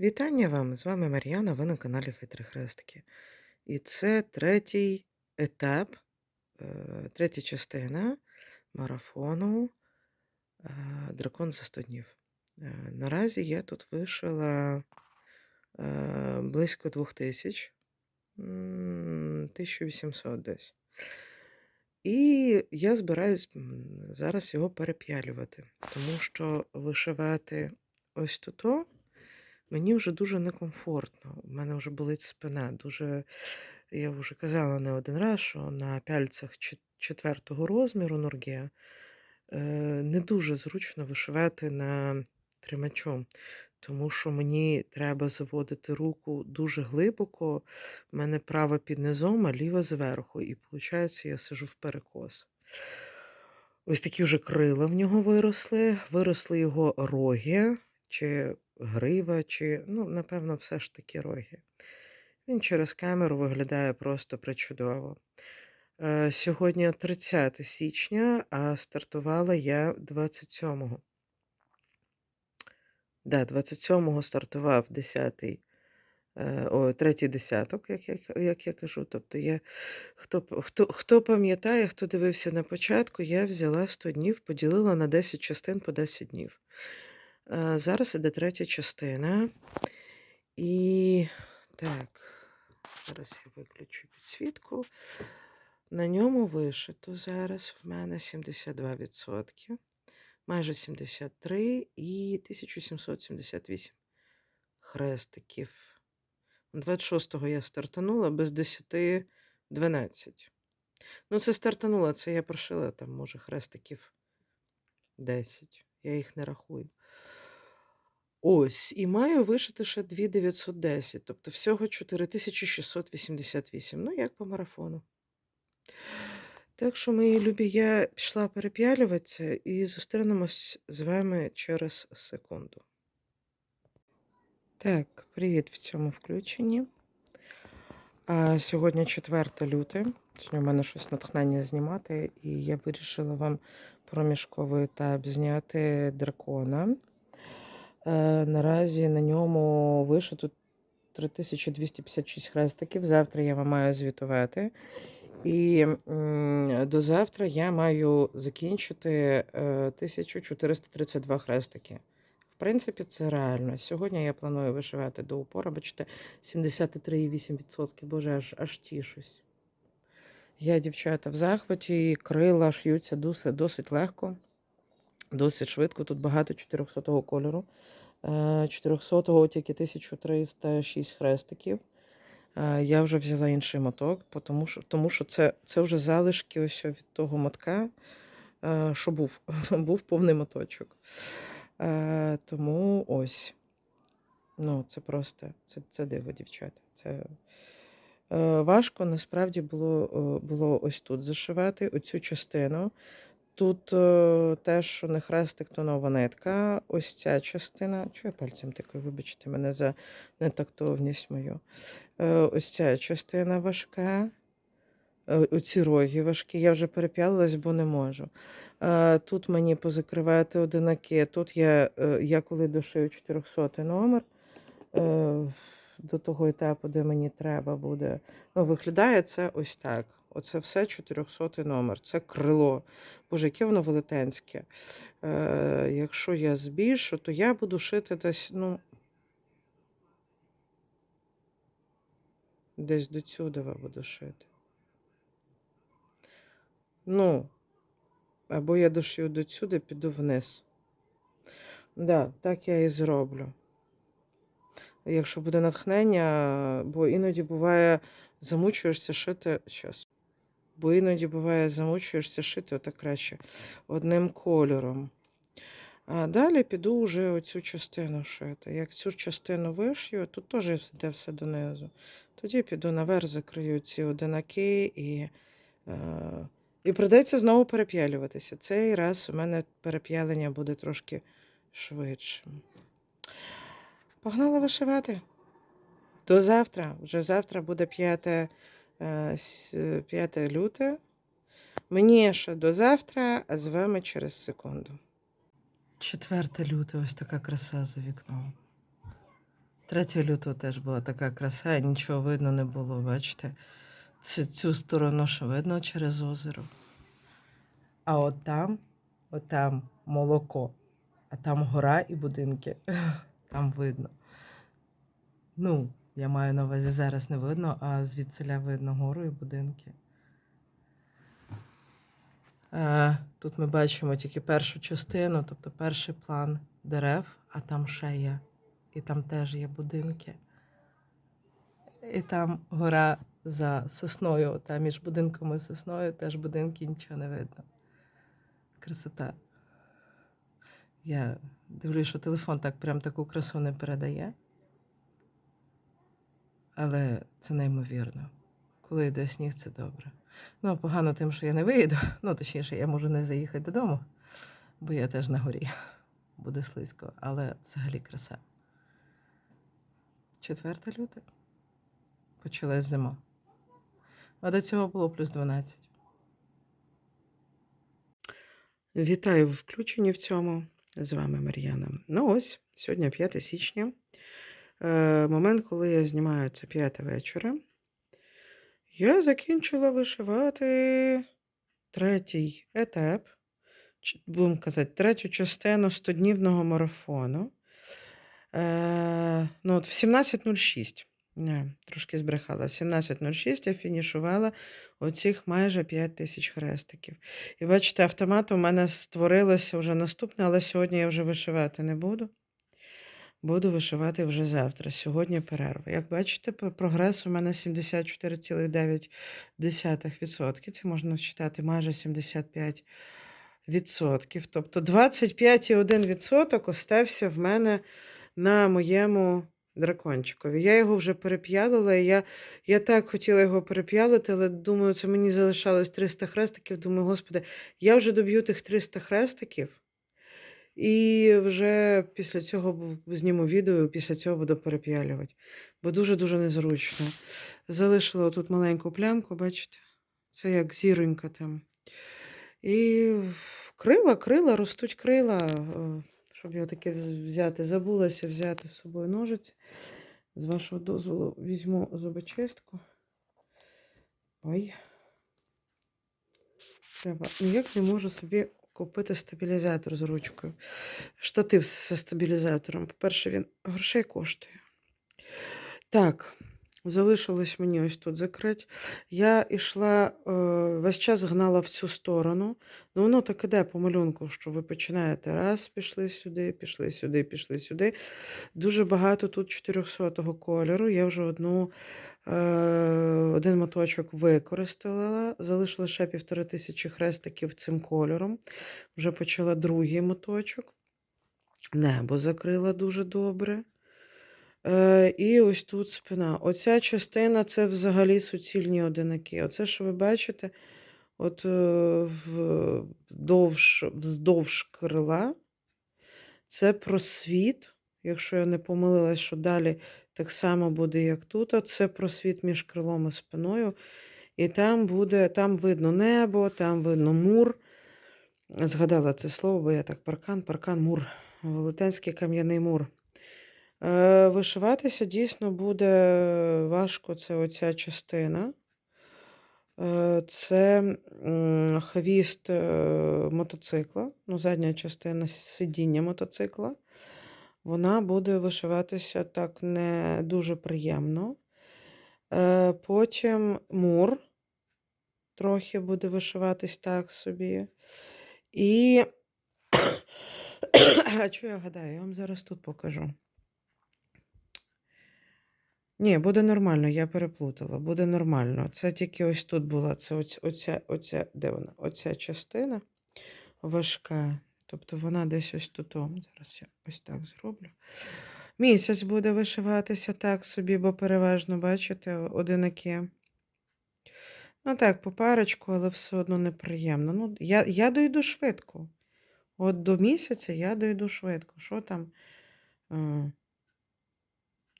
Вітання вам! З вами Мар'яна, ви на каналі Хитрі Хрестики. І це третій етап, е, третя частина марафону е, Дракон за 100 днів. Е, Наразі я тут вишила близько 2000, м, 1800 десь. І я збираюсь зараз його переп'ялювати, тому що вишивати ось тут. Мені вже дуже некомфортно. У мене вже болить спина. Дуже, я вже казала не один раз, що на пяльцях четвертого розміру Норгеа е, не дуже зручно вишивати на тримачом, тому що мені треба заводити руку дуже глибоко. У мене права під низом, а ліва зверху. І виходить, я сижу в перекос. Ось такі вже крила в нього виросли, виросли його роги, чи грива, чи, ну, напевно, все ж таки роги. Він через камеру виглядає просто причудово. Е, Сьогодні 30 січня, а стартувала я 27-го. Да, 27-го стартував 10-й, е, о, третій десяток, як, як, як я кажу. Тобто я, хто, хто, хто пам'ятає, хто дивився на початку, я взяла 100 днів, поділила на 10 частин по 10 днів. Е, Зараз іде третя частина. І так, зараз я виключу підсвітку. На ньому вишито зараз в мене 72%, майже 73 і 1778 хрестиків. 26-го я стартанула без 10 12. Ну, це стартанула, це я прошила там, може, хрестиків 10. Я їх не рахую. Ось, і маю вишити ще 2910, тобто всього 4688. Ну, як по марафону. Так що, мої любі, я пішла переп'ялюватися і зустрінемось з вами через секунду. Так, привіт в цьому включенні. А, сьогодні 4 люте. Сьогодні в мене щось натхнення знімати, і я вирішила вам проміжковий етап зняти дракона. Е, наразі на ньому вишито 3256 хрестиків. Завтра я вам маю звітувати. І до завтра я маю закінчити е, 1432 хрестики. В принципі, це реально. Сьогодні я планую вишивати до упора, бачите, 73,8%. Боже, аж, аж тішусь. Я, дівчата, в захваті, крила ш'ються досить легко, досить швидко. Тут багато 400-го кольору. Е, 400-го тільки 1306 хрестиків. Е, Я вже взяла інший моток, тому що, тому що це, це вже залишки ось від того мотка, е, що був. був повний моточок. Е, Тому ось. Ну, це просто це, це диво, дівчата. Це е, важко насправді було, е, було ось тут зашивати оцю частину. Тут е, теж, не хрестик, то нова нитка. Ось ця частина. Чого пальцем такою, вибачте мене за нетактовність мою. Е, ось ця частина важка. Е, Оці роги важкі. Я вже переп'ялилась, бо не можу. Тут мені позакривати одинаки. Тут я, я коли дошию 400 номер до того етапу, де мені треба буде. Ну, виглядає це ось так. Оце все 400 номер. Це крило. Боже, яке воно велетенське. Е, якщо я збільшу, то я буду шити десь, ну. Десь до сюди буду шити. Ну, або я дошию до сюди, піду вниз. Да, так я і зроблю. Якщо буде натхнення, бо іноді буває, замучуєшся шити. Щас. Бо іноді буває, замучуєшся шити отак краще одним кольором. А далі піду вже оцю частину шити. Як цю частину вишью, тут теж йде все донизу. Тоді піду наверх, закрию ці одинаки і, е, і придеться знову переп'ялюватися. Цей раз у мене переп'ялення буде трошки швидшим. Погнала вишивати. До завтра. Вже завтра буде 5, е, с- 5 люте. Мені ще до завтра, а з вами через секунду. 4 люте, ось така краса за вікном. 3 лютого теж була така краса, нічого видно не було, бачите? Цю, сторону ще видно через озеро. А от там, от там молоко, а там гора і будинки. Там видно. Ну, я маю на увазі зараз не видно, а звідсиля видно гору і будинки. Е, Тут ми бачимо тільки першу частину, тобто перший план дерев, а там ще є. І там теж є будинки. І там гора за сосною, там між будинком і сосною теж будинки нічого не видно. Красота. Я дивлюсь, що телефон так прям таку красу не передає. Але це неймовірно. Коли йде сніг, це добре. Ну, погано тим, що я не виїду. Ну, точніше, я можу не заїхати додому, бо я теж на горі. Буде слизько, але взагалі краса. 4 люте. Почалась зима. А до цього було плюс 12. Вітаю в включенні в цьому. З вами Мар'яна. Ну ось, сьогодні 5 січня. Е, момент, коли я знімаю це 5 вечора. Я закінчила вишивати третій етап, будемо казати, третю частину 100-днівного марафону. Е, ну, от в 17.06. Не, трошки збрехала. В 17.06 я фінішувала оцих майже 5 тисяч хрестиків. І бачите, автомат у мене створилося вже наступне, але сьогодні я вже вишивати не буду. Буду вишивати вже завтра. Сьогодні перерва. Як бачите, прогрес у мене 74,9%. Це можна читати майже 75%. Тобто 25,1% остався в мене на моєму дракончикові. Я його вже переп'ялила, я, я так хотіла його переп'ялити, але думаю, це мені залишалось 300 хрестиків. Думаю, господи, я вже доб'ю тих 300 хрестиків. І вже після цього зніму відео, після цього буду переп'ялювати. Бо дуже-дуже незручно. Залишила тут маленьку плямку, бачите? Це як зіронька там. І крила, крила, ростуть крила. Е, Щоб його таке взяти, забулася взяти з собою ножиці. З вашого дозволу візьму зубочистку. Ой. Треба. Ніяк не можу собі купити стабілізатор з ручкою. Штатив зі стабілізатором. По-перше, він грошей коштує. Так, залишилось мені ось тут закрити. Я йшла, е, весь час гнала в цю сторону. Ну, воно так іде по малюнку, що ви починаєте раз, пішли сюди, пішли сюди, пішли сюди. Дуже багато тут 400-го кольору. Я вже одну, один моточок використала. Залишила ще півтори тисячі хрестиків цим кольором. Вже почала другий моточок. Небо закрила дуже добре. Е, і ось тут спина. Оця частина це взагалі суцільні одинаки. Оце, що ви бачите, от е, вдовж, вздовж крила, це просвіт. Якщо я не помилилась, що далі так само буде, як тут. а Це просвіт між крилом і спиною. І там буде, там видно небо, там видно мур. Згадала це слово, бо я так паркан, паркан, мур. Велетенський кам'яний мур. Е, Вишиватися дійсно буде важко, це оця частина. Е, Це хвіст е, мотоцикла, ну, задня частина сидіння мотоцикла. Вона буде вишиватися так не дуже приємно. Е, Потім мур трохи буде вишиватись так собі. І, а що я гадаю, я вам зараз тут покажу. Ні, буде нормально, я переплутала. Буде нормально. Це тільки ось тут була. Це оця, оця, оця, де вона? Оця частина важка. Тобто вона десь ось тут. Зараз я ось так зроблю. Місяць буде вишиватися так собі, бо переважно, бачите, одинаки. Ну так, по парочку, але все одно неприємно. Ну, я, я дойду швидко. От до місяця я дойду швидко. Що там? Е,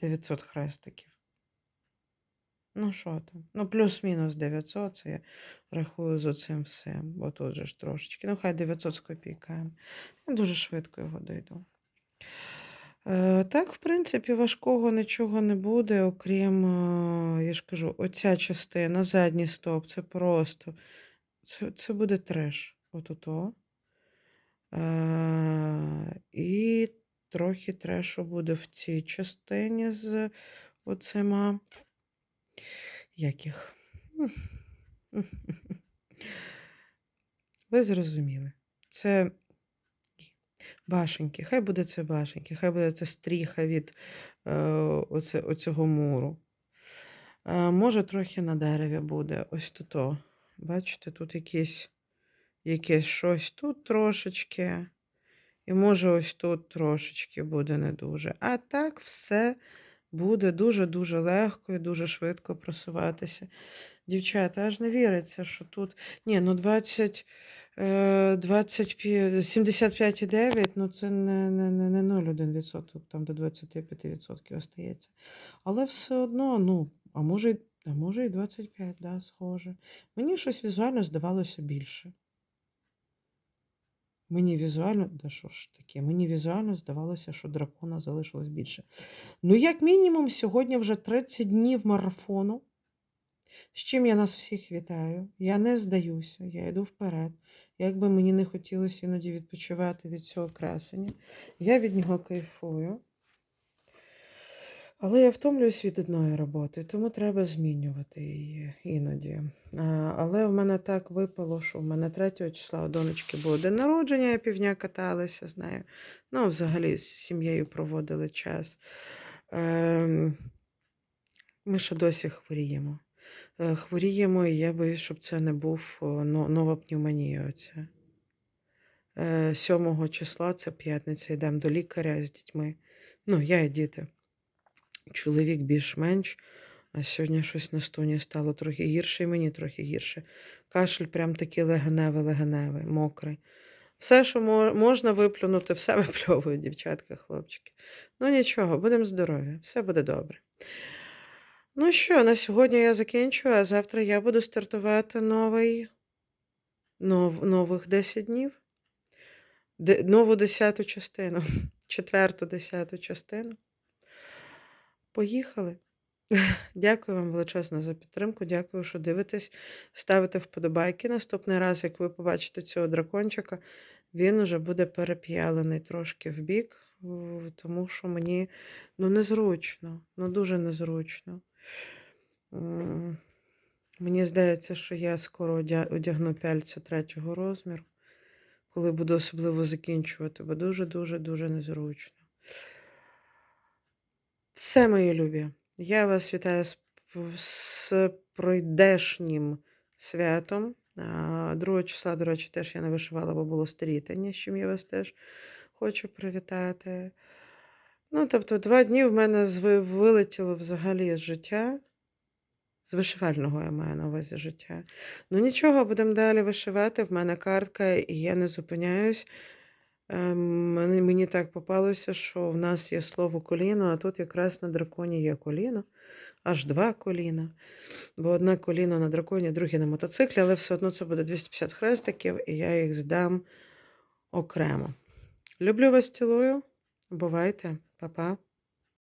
900 хрестиків. Ну, що там? Ну, плюс-мінус 900, це я рахую з оцим всім, бо тут же ж трошечки. Ну, хай 900 з копійками. Я дуже швидко його дойду. Е, так, в принципі, важкого нічого не буде, окрім, е, я ж кажу, оця частина, задній стоп, це просто, це, це буде треш. От-ото. Е, і трохи трешу буде в цій частині з оцима. Як їх? Ви зрозуміли. Це башеньки. Хай буде це башеньки, хай буде це стріха від е, оце, оцього муру. Е, може, трохи на дереві буде. Ось тут. Бачите, тут якесь, якесь щось тут трошечки. І може, ось тут трошечки буде не дуже. А так все буде дуже-дуже легко і дуже швидко просуватися. Дівчата, аж не віриться, що тут. Ні, ну 20, е, 25, 75,9, ну це не, не, не, не 0,1%, там до 25% остається. Але все одно, ну, а може, а може і 25, да, схоже. Мені щось візуально здавалося більше. Мені візуально, да що ж таке, мені візуально здавалося, що дракона залишилось більше. Ну, як мінімум, сьогодні вже 30 днів марафону. З чим я нас всіх вітаю. Я не здаюся, я йду вперед. Як би мені не хотілося іноді відпочивати від цього кресення, я від нього кайфую. Але я втомлююсь від одної роботи, тому треба змінювати її іноді. Але в мене так випало, що в мене 3 числа у донечки було день народження, я півдня каталася з нею. Ну, взагалі з сім'єю проводили час. Ем, Ми ще досі хворіємо. Е, Хворіємо, і я боюсь, щоб це не був нова пневмонія. Оця. Е, 7 числа, це п'ятниця, йдемо до лікаря з дітьми. Ну, я і діти. Чоловік більш-менш, а сьогодні щось на стоні стало трохи гірше, і мені трохи гірше. Кашель прям такий легеневий, легеневий, мокрий. Все, що можна виплюнути, все випльовують, дівчатка, хлопчики. Ну нічого, будемо здорові, все буде добре. Ну що, на сьогодні я закінчую, а завтра я буду стартувати новий, нов, нових 10 днів. Де, нову 10 частину, четверту 10 частину. Поїхали. Дякую вам величезно за підтримку. Дякую, що дивитесь. Ставите вподобайки. Наступний раз, як ви побачите цього дракончика, він уже буде переп'ялений трошки в бік, тому що мені ну, незручно, ну дуже незручно. Мені здається, що я скоро одягну пяльця третього розміру, коли буду особливо закінчувати, бо дуже-дуже дуже незручно. Все, мої любі. Я вас вітаю з, з пройдешнім святом. А, 2 числа, до речі, теж я не вишивала, бо було стрітання, з чим я вас теж хочу привітати. Ну, тобто, два дні в мене вилетіло взагалі з життя. З вишивального я маю на увазі життя. Ну нічого, будемо далі вишивати. В мене картка, і я не зупиняюсь. Ем, Мені, так попалося, що в нас є слово коліно, а тут якраз на драконі є коліно, аж два коліна. Бо одне коліно на драконі, друге на мотоциклі, але все одно це буде 250 хрестиків, і я їх здам окремо. Люблю вас, цілую. Бувайте, Па-па.